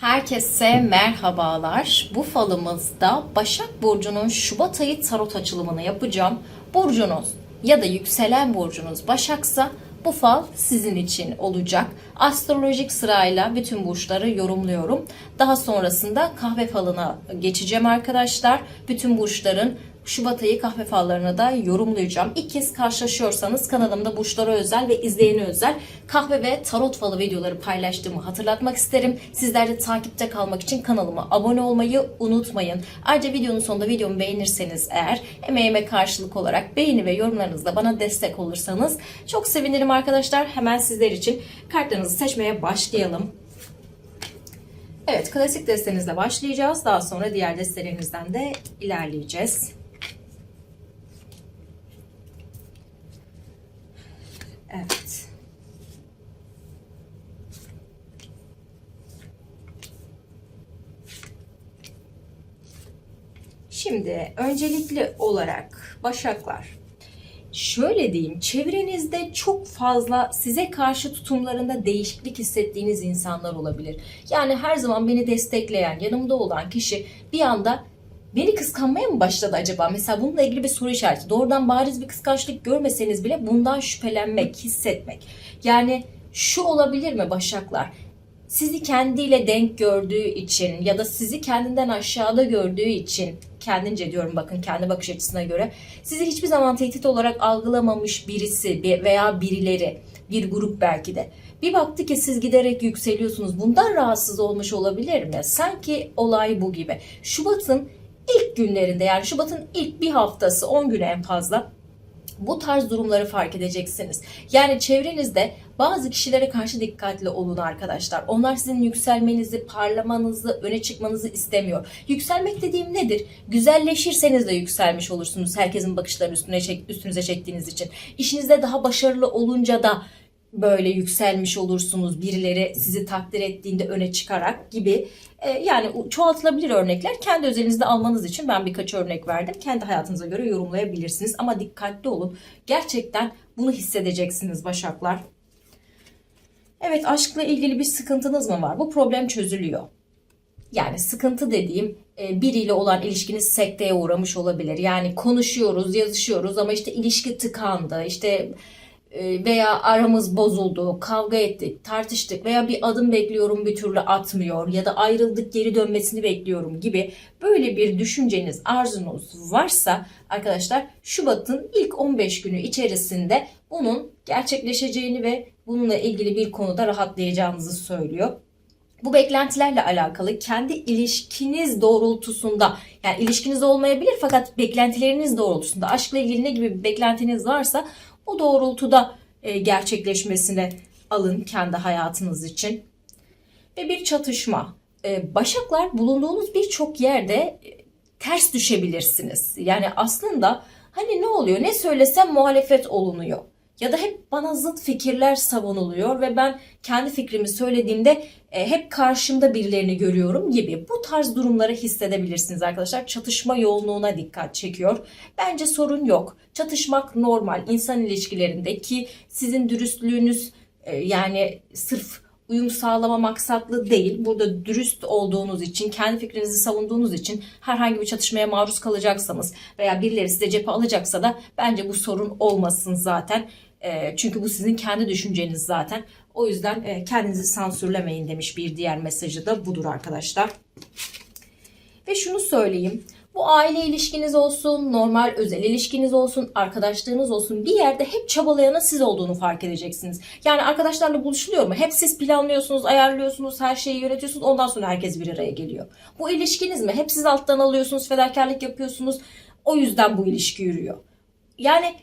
Herkese merhabalar. Bu falımızda Başak Burcu'nun Şubat ayı tarot açılımını yapacağım. Burcunuz ya da yükselen burcunuz Başaksa bu fal sizin için olacak. Astrolojik sırayla bütün burçları yorumluyorum. Daha sonrasında kahve falına geçeceğim arkadaşlar. Bütün burçların Şubat ayı kahve fallarını da yorumlayacağım. İlk kez karşılaşıyorsanız kanalımda burçlara özel ve izleyene özel kahve ve tarot falı videoları paylaştığımı hatırlatmak isterim. Sizler de takipte kalmak için kanalıma abone olmayı unutmayın. Ayrıca videonun sonunda videomu beğenirseniz eğer emeğime karşılık olarak beğeni ve yorumlarınızla bana destek olursanız çok sevinirim arkadaşlar. Hemen sizler için kartlarınızı seçmeye başlayalım. Evet, klasik destenizle başlayacağız. Daha sonra diğer destelerinizden de ilerleyeceğiz. Evet. Şimdi öncelikli olarak Başaklar şöyle diyeyim, çevrenizde çok fazla size karşı tutumlarında değişiklik hissettiğiniz insanlar olabilir. Yani her zaman beni destekleyen, yanımda olan kişi bir anda beni kıskanmaya mı başladı acaba? Mesela bununla ilgili bir soru işareti. Doğrudan bariz bir kıskançlık görmeseniz bile bundan şüphelenmek, hissetmek. Yani şu olabilir mi Başaklar? Sizi kendiyle denk gördüğü için ya da sizi kendinden aşağıda gördüğü için kendince diyorum bakın kendi bakış açısına göre sizi hiçbir zaman tehdit olarak algılamamış birisi bir- veya birileri bir grup belki de bir baktı ki siz giderek yükseliyorsunuz bundan rahatsız olmuş olabilir mi? Sanki olay bu gibi. Şubat'ın ilk günlerinde yani Şubat'ın ilk bir haftası 10 günü en fazla bu tarz durumları fark edeceksiniz. Yani çevrenizde bazı kişilere karşı dikkatli olun arkadaşlar. Onlar sizin yükselmenizi, parlamanızı, öne çıkmanızı istemiyor. Yükselmek dediğim nedir? Güzelleşirseniz de yükselmiş olursunuz. Herkesin bakışlarını üstüne çek, üstünüze çektiğiniz için. İşinizde daha başarılı olunca da böyle yükselmiş olursunuz. Birileri sizi takdir ettiğinde öne çıkarak gibi. Ee, yani çoğaltılabilir örnekler. Kendi özelinizde almanız için ben birkaç örnek verdim. Kendi hayatınıza göre yorumlayabilirsiniz. Ama dikkatli olun. Gerçekten bunu hissedeceksiniz Başaklar. Evet aşkla ilgili bir sıkıntınız mı var? Bu problem çözülüyor. Yani sıkıntı dediğim e, biriyle olan ilişkiniz sekteye uğramış olabilir. Yani konuşuyoruz, yazışıyoruz ama işte ilişki tıkandı. İşte veya aramız bozuldu, kavga ettik, tartıştık veya bir adım bekliyorum bir türlü atmıyor ya da ayrıldık geri dönmesini bekliyorum gibi böyle bir düşünceniz, arzunuz varsa arkadaşlar Şubat'ın ilk 15 günü içerisinde bunun gerçekleşeceğini ve bununla ilgili bir konuda rahatlayacağınızı söylüyor. Bu beklentilerle alakalı kendi ilişkiniz doğrultusunda yani ilişkiniz olmayabilir fakat beklentileriniz doğrultusunda aşkla ilgili ne gibi bir beklentiniz varsa o doğrultuda e, gerçekleşmesine alın kendi hayatınız için. Ve bir çatışma. E, Başaklar bulunduğunuz birçok yerde e, ters düşebilirsiniz. Yani aslında hani ne oluyor ne söylesem muhalefet olunuyor. Ya da hep bana zıt fikirler savunuluyor ve ben kendi fikrimi söylediğimde hep karşımda birilerini görüyorum gibi. Bu tarz durumları hissedebilirsiniz arkadaşlar. Çatışma yoğunluğuna dikkat çekiyor. Bence sorun yok. Çatışmak normal insan ilişkilerindeki sizin dürüstlüğünüz e, yani sırf uyum sağlama maksatlı değil. Burada dürüst olduğunuz için, kendi fikrinizi savunduğunuz için herhangi bir çatışmaya maruz kalacaksanız veya birileri size cephe alacaksa da bence bu sorun olmasın zaten. E, çünkü bu sizin kendi düşünceniz zaten. O yüzden e, kendinizi sansürlemeyin demiş bir diğer mesajı da budur arkadaşlar. Ve şunu söyleyeyim. Bu aile ilişkiniz olsun, normal özel ilişkiniz olsun, arkadaşlığınız olsun bir yerde hep çabalayanın siz olduğunu fark edeceksiniz. Yani arkadaşlarla buluşuluyor mu? Hep siz planlıyorsunuz, ayarlıyorsunuz, her şeyi yönetiyorsunuz. Ondan sonra herkes bir araya geliyor. Bu ilişkiniz mi? Hep siz alttan alıyorsunuz, fedakarlık yapıyorsunuz. O yüzden bu ilişki yürüyor. Yani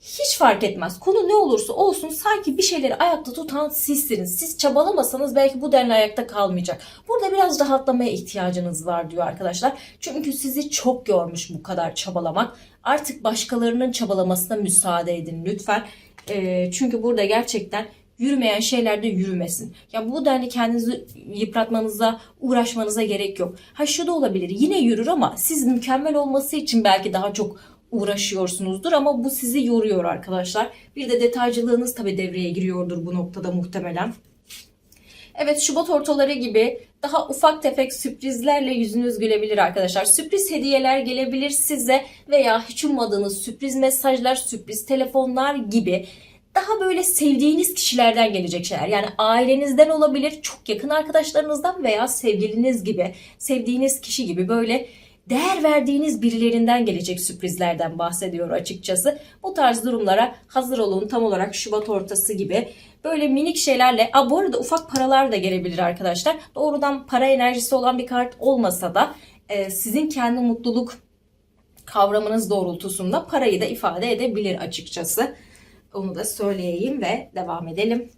hiç fark etmez. Konu ne olursa olsun sanki bir şeyleri ayakta tutan sizsiniz. Siz çabalamasanız belki bu denli ayakta kalmayacak. Burada biraz rahatlamaya ihtiyacınız var diyor arkadaşlar. Çünkü sizi çok yormuş bu kadar çabalamak. Artık başkalarının çabalamasına müsaade edin lütfen. Ee, çünkü burada gerçekten yürümeyen şeyler de yürümesin. Ya bu denli kendinizi yıpratmanıza, uğraşmanıza gerek yok. Ha şu da olabilir. Yine yürür ama siz mükemmel olması için belki daha çok uğraşıyorsunuzdur ama bu sizi yoruyor arkadaşlar. Bir de detaycılığınız tabii devreye giriyordur bu noktada muhtemelen. Evet Şubat ortaları gibi daha ufak tefek sürprizlerle yüzünüz gülebilir arkadaşlar. Sürpriz hediyeler gelebilir size veya hiç ummadığınız sürpriz mesajlar, sürpriz telefonlar gibi daha böyle sevdiğiniz kişilerden gelecek şeyler. Yani ailenizden olabilir, çok yakın arkadaşlarınızdan veya sevgiliniz gibi, sevdiğiniz kişi gibi böyle değer verdiğiniz birilerinden gelecek sürprizlerden bahsediyor açıkçası. Bu tarz durumlara hazır olun tam olarak Şubat ortası gibi. Böyle minik şeylerle, a bu arada ufak paralar da gelebilir arkadaşlar. Doğrudan para enerjisi olan bir kart olmasa da e, sizin kendi mutluluk kavramınız doğrultusunda parayı da ifade edebilir açıkçası. Onu da söyleyeyim ve devam edelim.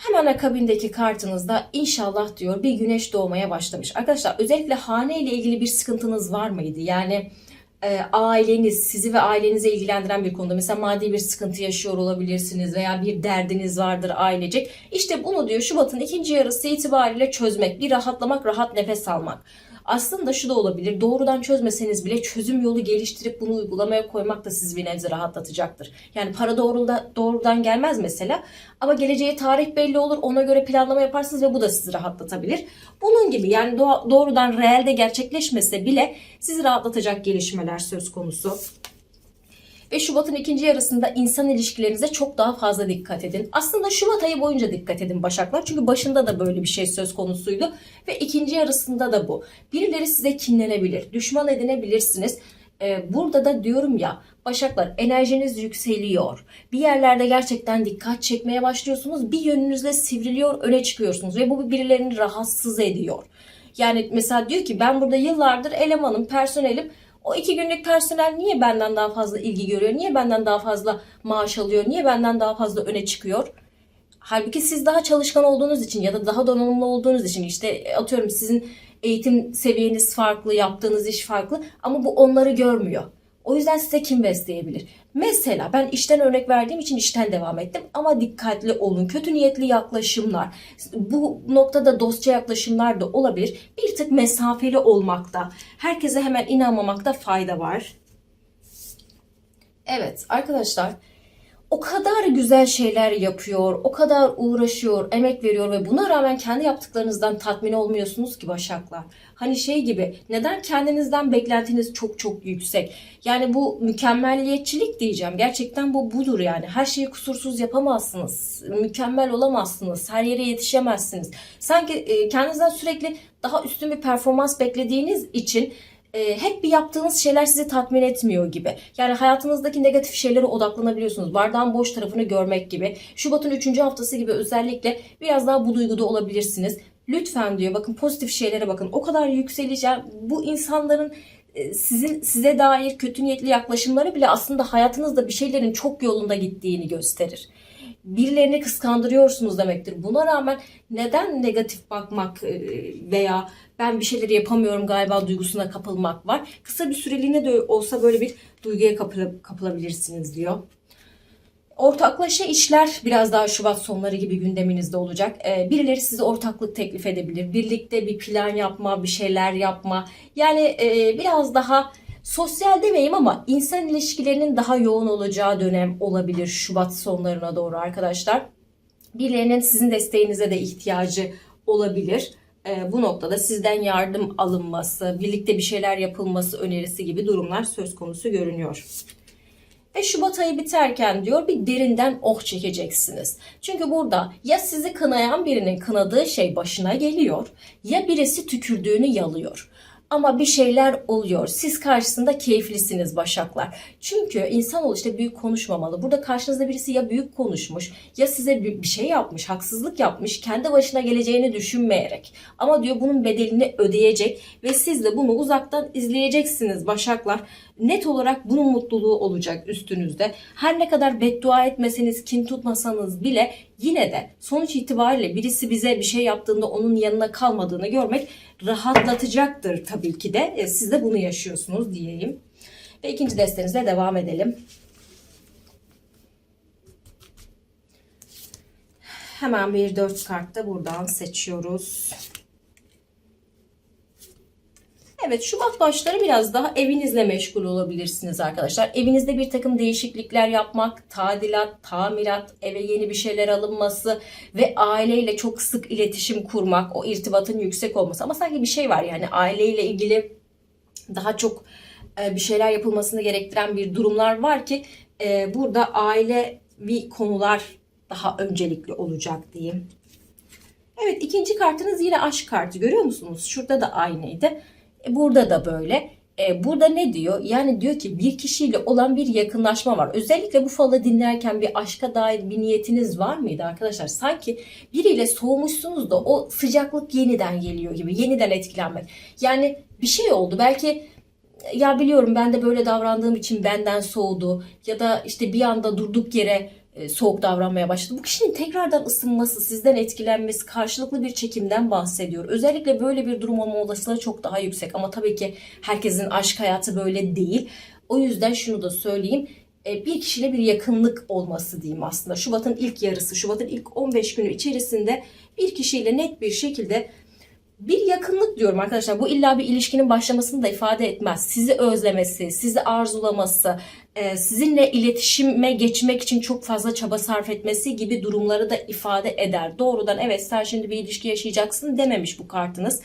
Hemen akabindeki kartınızda inşallah diyor bir güneş doğmaya başlamış. Arkadaşlar özellikle hane ile ilgili bir sıkıntınız var mıydı? Yani e, aileniz, sizi ve ailenize ilgilendiren bir konuda mesela maddi bir sıkıntı yaşıyor olabilirsiniz veya bir derdiniz vardır ailecek. İşte bunu diyor Şubat'ın ikinci yarısı itibariyle çözmek, bir rahatlamak, rahat nefes almak. Aslında şu da olabilir. Doğrudan çözmeseniz bile çözüm yolu geliştirip bunu uygulamaya koymak da sizi bir nebze rahatlatacaktır. Yani para doğrudan, doğrudan gelmez mesela. Ama geleceğe tarih belli olur. Ona göre planlama yaparsınız ve bu da sizi rahatlatabilir. Bunun gibi yani doğrudan reelde gerçekleşmese bile sizi rahatlatacak gelişmeler söz konusu. Ve Şubat'ın ikinci yarısında insan ilişkilerinize çok daha fazla dikkat edin. Aslında Şubat ayı boyunca dikkat edin Başaklar. Çünkü başında da böyle bir şey söz konusuydu. Ve ikinci yarısında da bu. Birileri size kinlenebilir, düşman edinebilirsiniz. Ee, burada da diyorum ya Başaklar enerjiniz yükseliyor. Bir yerlerde gerçekten dikkat çekmeye başlıyorsunuz. Bir yönünüzle sivriliyor, öne çıkıyorsunuz. Ve bu birilerini rahatsız ediyor. Yani mesela diyor ki ben burada yıllardır elemanım, personelim. O iki günlük personel niye benden daha fazla ilgi görüyor? Niye benden daha fazla maaş alıyor? Niye benden daha fazla öne çıkıyor? Halbuki siz daha çalışkan olduğunuz için ya da daha donanımlı olduğunuz için işte atıyorum sizin eğitim seviyeniz farklı, yaptığınız iş farklı ama bu onları görmüyor. O yüzden size kim besleyebilir? Mesela ben işten örnek verdiğim için işten devam ettim ama dikkatli olun. Kötü niyetli yaklaşımlar, bu noktada dostça yaklaşımlar da olabilir. Bir tık mesafeli olmakta, herkese hemen inanmamakta fayda var. Evet arkadaşlar o kadar güzel şeyler yapıyor, o kadar uğraşıyor, emek veriyor ve buna rağmen kendi yaptıklarınızdan tatmin olmuyorsunuz ki Başaklar. Hani şey gibi neden kendinizden beklentiniz çok çok yüksek? Yani bu mükemmelliyetçilik diyeceğim. Gerçekten bu budur yani. Her şeyi kusursuz yapamazsınız. Mükemmel olamazsınız. Her yere yetişemezsiniz. Sanki e, kendinizden sürekli daha üstün bir performans beklediğiniz için e, hep bir yaptığınız şeyler sizi tatmin etmiyor gibi. Yani hayatınızdaki negatif şeylere odaklanabiliyorsunuz. Bardağın boş tarafını görmek gibi. Şubat'ın 3. haftası gibi özellikle biraz daha bu duyguda olabilirsiniz. Lütfen diyor bakın pozitif şeylere bakın. O kadar yükseleceğim. Bu insanların e, sizin size dair kötü niyetli yaklaşımları bile aslında hayatınızda bir şeylerin çok yolunda gittiğini gösterir. Birilerini kıskandırıyorsunuz demektir. Buna rağmen neden negatif bakmak e, veya ben bir şeyleri yapamıyorum galiba duygusuna kapılmak var. Kısa bir süreliğine de olsa böyle bir duyguya kapıla- kapılabilirsiniz diyor. Ortaklaşa işler biraz daha Şubat sonları gibi gündeminizde olacak. Ee, birileri size ortaklık teklif edebilir. Birlikte bir plan yapma, bir şeyler yapma. Yani e, biraz daha sosyal demeyeyim ama insan ilişkilerinin daha yoğun olacağı dönem olabilir Şubat sonlarına doğru arkadaşlar. Birilerinin sizin desteğinize de ihtiyacı olabilir. Ee, bu noktada sizden yardım alınması, birlikte bir şeyler yapılması önerisi gibi durumlar söz konusu görünüyor. Ve Şubat ayı biterken diyor bir derinden oh çekeceksiniz. Çünkü burada ya sizi kınayan birinin kınadığı şey başına geliyor ya birisi tükürdüğünü yalıyor. Ama bir şeyler oluyor. Siz karşısında keyiflisiniz başaklar. Çünkü insanoğlu işte büyük konuşmamalı. Burada karşınızda birisi ya büyük konuşmuş ya size bir şey yapmış, haksızlık yapmış, kendi başına geleceğini düşünmeyerek. Ama diyor bunun bedelini ödeyecek ve siz de bunu uzaktan izleyeceksiniz başaklar. Net olarak bunun mutluluğu olacak üstünüzde. Her ne kadar beddua etmeseniz, kin tutmasanız bile yine de sonuç itibariyle birisi bize bir şey yaptığında onun yanına kalmadığını görmek rahatlatacaktır tabii ki de. E, Siz de bunu yaşıyorsunuz diyeyim. Ve ikinci destenizle devam edelim. Hemen bir dört kart da buradan seçiyoruz. Evet Şubat başları biraz daha evinizle meşgul olabilirsiniz arkadaşlar. Evinizde bir takım değişiklikler yapmak, tadilat, tamirat, eve yeni bir şeyler alınması ve aileyle çok sık iletişim kurmak, o irtibatın yüksek olması. Ama sanki bir şey var yani aileyle ilgili daha çok e, bir şeyler yapılmasını gerektiren bir durumlar var ki e, burada ailevi konular daha öncelikli olacak diyeyim. Evet ikinci kartınız yine aşk kartı görüyor musunuz? Şurada da aynıydı. E, Burada da böyle. E, burada ne diyor? Yani diyor ki bir kişiyle olan bir yakınlaşma var. Özellikle bu falı dinlerken bir aşka dair bir niyetiniz var mıydı arkadaşlar? Sanki biriyle soğumuşsunuz da o sıcaklık yeniden geliyor gibi. Yeniden etkilenmek. Yani bir şey oldu. Belki ya biliyorum ben de böyle davrandığım için benden soğudu ya da işte bir anda durduk yere soğuk davranmaya başladı. Bu kişinin tekrardan ısınması, sizden etkilenmesi, karşılıklı bir çekimden bahsediyor. Özellikle böyle bir durum olma olasılığı çok daha yüksek ama tabii ki herkesin aşk hayatı böyle değil. O yüzden şunu da söyleyeyim. E, Bir kişiyle bir yakınlık olması diyeyim aslında. Şubat'ın ilk yarısı, Şubat'ın ilk 15 günü içerisinde bir kişiyle net bir şekilde bir yakınlık diyorum arkadaşlar. Bu illa bir ilişkinin başlamasını da ifade etmez. Sizi özlemesi, sizi arzulaması, e, sizinle iletişime geçmek için çok fazla çaba sarf etmesi gibi durumları da ifade eder. Doğrudan evet sen şimdi bir ilişki yaşayacaksın dememiş bu kartınız.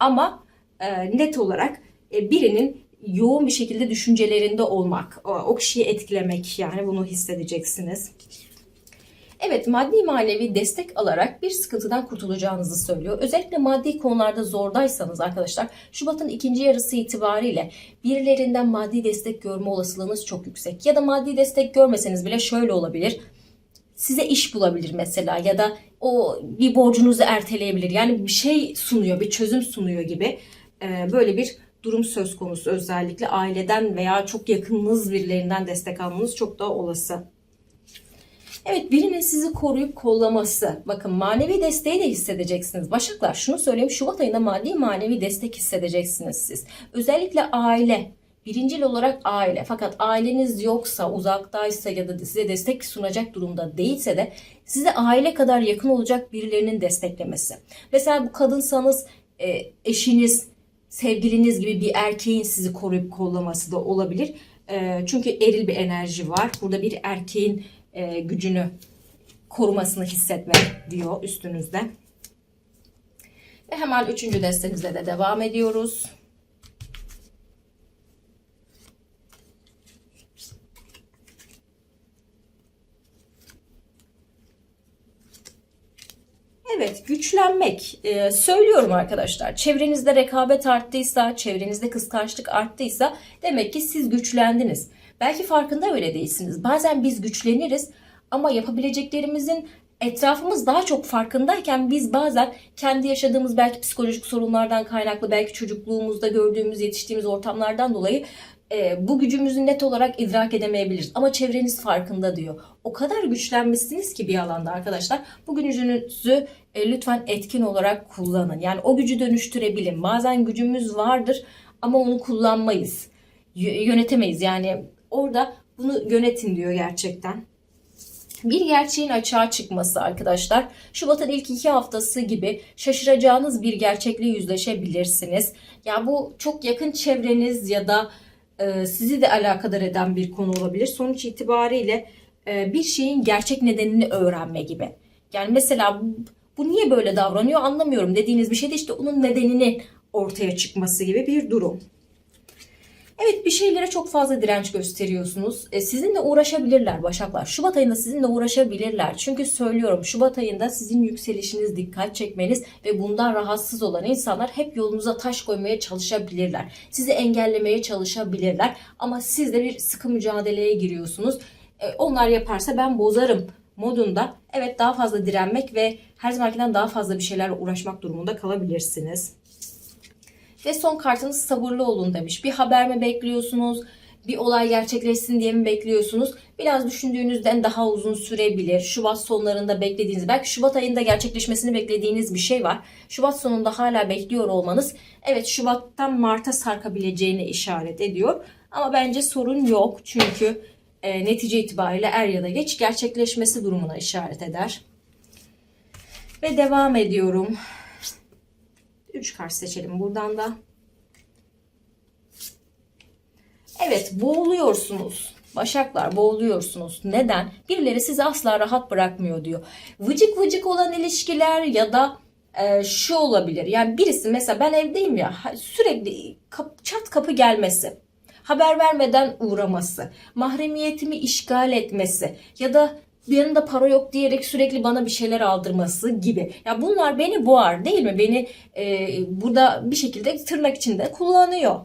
Ama e, net olarak e, birinin yoğun bir şekilde düşüncelerinde olmak, o kişiyi etkilemek yani bunu hissedeceksiniz. Evet maddi manevi destek alarak bir sıkıntıdan kurtulacağınızı söylüyor. Özellikle maddi konularda zordaysanız arkadaşlar Şubat'ın ikinci yarısı itibariyle birilerinden maddi destek görme olasılığınız çok yüksek. Ya da maddi destek görmeseniz bile şöyle olabilir. Size iş bulabilir mesela ya da o bir borcunuzu erteleyebilir. Yani bir şey sunuyor, bir çözüm sunuyor gibi Ee, böyle bir durum söz konusu. Özellikle aileden veya çok yakınınız birilerinden destek almanız çok daha olası. Evet birinin sizi koruyup kollaması. Bakın manevi desteği de hissedeceksiniz. Başaklar şunu söyleyeyim. Şubat ayında maddi manevi destek hissedeceksiniz siz. Özellikle aile. Birincil olarak aile. Fakat aileniz yoksa, uzaktaysa ya da size destek sunacak durumda değilse de size aile kadar yakın olacak birilerinin desteklemesi. Mesela bu kadınsanız e, eşiniz, sevgiliniz gibi bir erkeğin sizi koruyup kollaması da olabilir. E, çünkü eril bir enerji var. Burada bir erkeğin e, gücünü korumasını hissetmek diyor üstünüzde. Ve hemen üçüncü destemizle de devam ediyoruz. Evet, güçlenmek. Ee, söylüyorum arkadaşlar. Çevrenizde rekabet arttıysa, çevrenizde kıskançlık arttıysa demek ki siz güçlendiniz. Belki farkında öyle değilsiniz. Bazen biz güçleniriz ama yapabileceklerimizin etrafımız daha çok farkındayken biz bazen kendi yaşadığımız belki psikolojik sorunlardan kaynaklı, belki çocukluğumuzda gördüğümüz, yetiştiğimiz ortamlardan dolayı e, bu gücümüzü net olarak idrak edemeyebiliriz. Ama çevreniz farkında diyor. O kadar güçlenmişsiniz ki bir alanda arkadaşlar. Bu gücünüzü e, lütfen etkin olarak kullanın. Yani o gücü dönüştürebilin. Bazen gücümüz vardır ama onu kullanmayız. Y- yönetemeyiz. Yani orada bunu yönetin diyor gerçekten. Bir gerçeğin açığa çıkması arkadaşlar. Şubat'ın ilk iki haftası gibi şaşıracağınız bir gerçekle yüzleşebilirsiniz. Ya bu çok yakın çevreniz ya da e, sizi de alakadar eden bir konu olabilir. Sonuç itibariyle e, bir şeyin gerçek nedenini öğrenme gibi. Yani mesela bu, niye böyle davranıyor anlamıyorum dediğiniz bir şeyde işte onun nedeninin ortaya çıkması gibi bir durum. Evet bir şeylere çok fazla direnç gösteriyorsunuz. E, sizinle uğraşabilirler Başaklar. Şubat ayında sizinle uğraşabilirler. Çünkü söylüyorum Şubat ayında sizin yükselişiniz, dikkat çekmeniz ve bundan rahatsız olan insanlar hep yolunuza taş koymaya çalışabilirler. Sizi engellemeye çalışabilirler. Ama siz de bir sıkı mücadeleye giriyorsunuz. E, onlar yaparsa ben bozarım modunda. Evet daha fazla direnmek ve her zamankinden daha fazla bir şeylerle uğraşmak durumunda kalabilirsiniz. Ve son kartınız sabırlı olun demiş. Bir haber mi bekliyorsunuz? Bir olay gerçekleşsin diye mi bekliyorsunuz? Biraz düşündüğünüzden daha uzun sürebilir. Şubat sonlarında beklediğiniz, belki Şubat ayında gerçekleşmesini beklediğiniz bir şey var. Şubat sonunda hala bekliyor olmanız, evet Şubat'tan Mart'a sarkabileceğini işaret ediyor. Ama bence sorun yok. Çünkü e, netice itibariyle er ya da geç gerçekleşmesi durumuna işaret eder. Ve devam ediyorum. 3 kart seçelim buradan da. Evet boğuluyorsunuz. Başaklar boğuluyorsunuz. Neden? Birileri sizi asla rahat bırakmıyor diyor. Vıcık vıcık olan ilişkiler ya da e, şu olabilir. Yani birisi mesela ben evdeyim ya sürekli kap, çat kapı gelmesi. Haber vermeden uğraması. Mahremiyetimi işgal etmesi. Ya da yanında para yok diyerek sürekli bana bir şeyler aldırması gibi. Ya bunlar beni boğar değil mi? Beni e, burada bir şekilde tırnak içinde kullanıyor.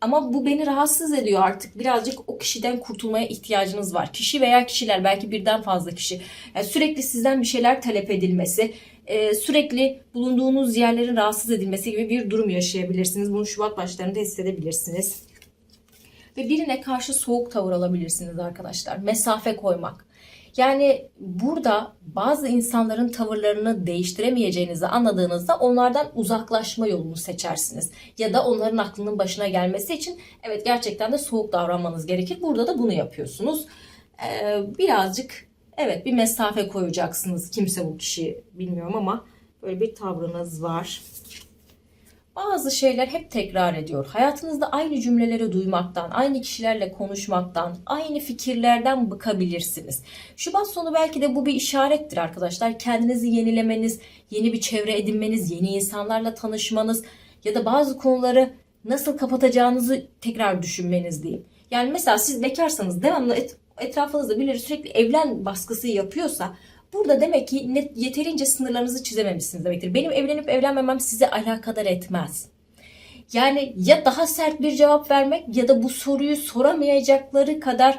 Ama bu beni rahatsız ediyor artık. Birazcık o kişiden kurtulmaya ihtiyacınız var. Kişi veya kişiler belki birden fazla kişi. Yani sürekli sizden bir şeyler talep edilmesi, e, sürekli bulunduğunuz yerlerin rahatsız edilmesi gibi bir durum yaşayabilirsiniz. Bunu Şubat başlarında hissedebilirsiniz. Ve birine karşı soğuk tavır alabilirsiniz arkadaşlar. Mesafe koymak. Yani burada bazı insanların tavırlarını değiştiremeyeceğinizi anladığınızda onlardan uzaklaşma yolunu seçersiniz. Ya da onların aklının başına gelmesi için evet gerçekten de soğuk davranmanız gerekir. Burada da bunu yapıyorsunuz. Ee, birazcık evet bir mesafe koyacaksınız. Kimse bu kişi bilmiyorum ama böyle bir tavrınız var. Bazı şeyler hep tekrar ediyor. Hayatınızda aynı cümleleri duymaktan, aynı kişilerle konuşmaktan, aynı fikirlerden bıkabilirsiniz. Şubat sonu belki de bu bir işarettir arkadaşlar. Kendinizi yenilemeniz, yeni bir çevre edinmeniz, yeni insanlarla tanışmanız ya da bazı konuları nasıl kapatacağınızı tekrar düşünmeniz diyeyim. Yani mesela siz bekarsanız devamlı et, etrafınızda birileri sürekli evlen baskısı yapıyorsa Burada demek ki yeterince sınırlarınızı çizememişsiniz demektir. Benim evlenip evlenmemem sizi alakadar etmez. Yani ya daha sert bir cevap vermek ya da bu soruyu soramayacakları kadar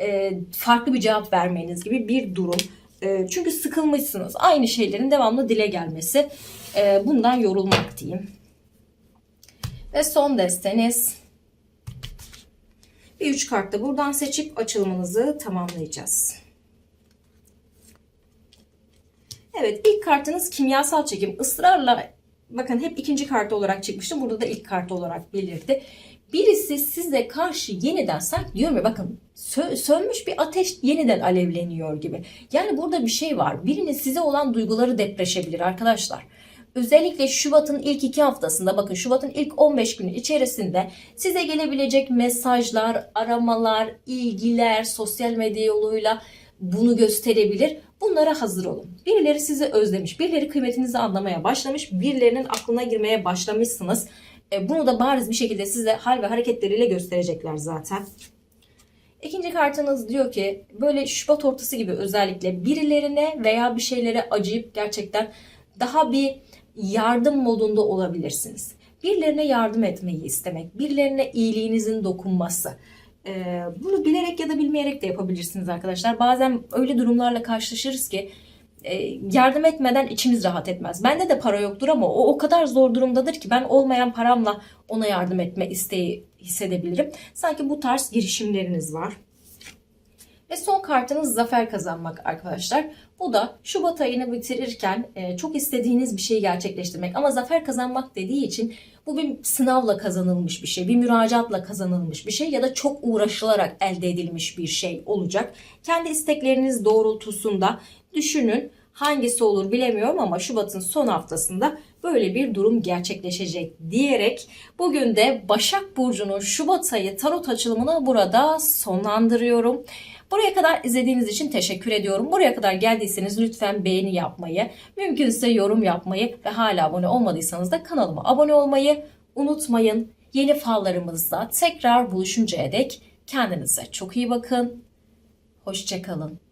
e, farklı bir cevap vermeniz gibi bir durum. E, çünkü sıkılmışsınız. Aynı şeylerin devamlı dile gelmesi. E, bundan yorulmak diyeyim. Ve son desteniz. Bir üç kartta buradan seçip açılımınızı tamamlayacağız. Evet ilk kartınız kimyasal çekim. Israrla bakın hep ikinci kart olarak çıkmıştı. Burada da ilk kart olarak belirdi. Birisi size karşı yeniden sanki diyorum ya bakın sö- sönmüş bir ateş yeniden alevleniyor gibi. Yani burada bir şey var. Birinin size olan duyguları depreşebilir arkadaşlar. Özellikle Şubat'ın ilk iki haftasında bakın Şubat'ın ilk 15 günü içerisinde size gelebilecek mesajlar, aramalar, ilgiler, sosyal medya yoluyla bunu gösterebilir. Bunlara hazır olun. Birileri sizi özlemiş, birileri kıymetinizi anlamaya başlamış, birilerinin aklına girmeye başlamışsınız. E, bunu da bariz bir şekilde size hal ve hareketleriyle gösterecekler zaten. İkinci kartınız diyor ki böyle Şubat ortası gibi özellikle birilerine veya bir şeylere acıyıp gerçekten daha bir yardım modunda olabilirsiniz. Birilerine yardım etmeyi istemek, birilerine iyiliğinizin dokunması. Ee, bunu bilerek ya da bilmeyerek de yapabilirsiniz arkadaşlar. Bazen öyle durumlarla karşılaşırız ki e, yardım etmeden içimiz rahat etmez. Bende de para yoktur ama o o kadar zor durumdadır ki ben olmayan paramla ona yardım etme isteği hissedebilirim. Sanki bu tarz girişimleriniz var. Ve son kartınız zafer kazanmak arkadaşlar. Bu da Şubat ayını bitirirken e, çok istediğiniz bir şeyi gerçekleştirmek. Ama zafer kazanmak dediği için bu bir sınavla kazanılmış bir şey, bir müracaatla kazanılmış bir şey ya da çok uğraşılarak elde edilmiş bir şey olacak. Kendi istekleriniz doğrultusunda düşünün. Hangisi olur bilemiyorum ama Şubat'ın son haftasında böyle bir durum gerçekleşecek diyerek bugün de Başak Burcu'nun Şubat ayı tarot açılımını burada sonlandırıyorum. Buraya kadar izlediğiniz için teşekkür ediyorum. Buraya kadar geldiyseniz lütfen beğeni yapmayı, mümkünse yorum yapmayı ve hala abone olmadıysanız da kanalıma abone olmayı unutmayın. Yeni fallarımızda tekrar buluşuncaya dek kendinize çok iyi bakın. Hoşçakalın.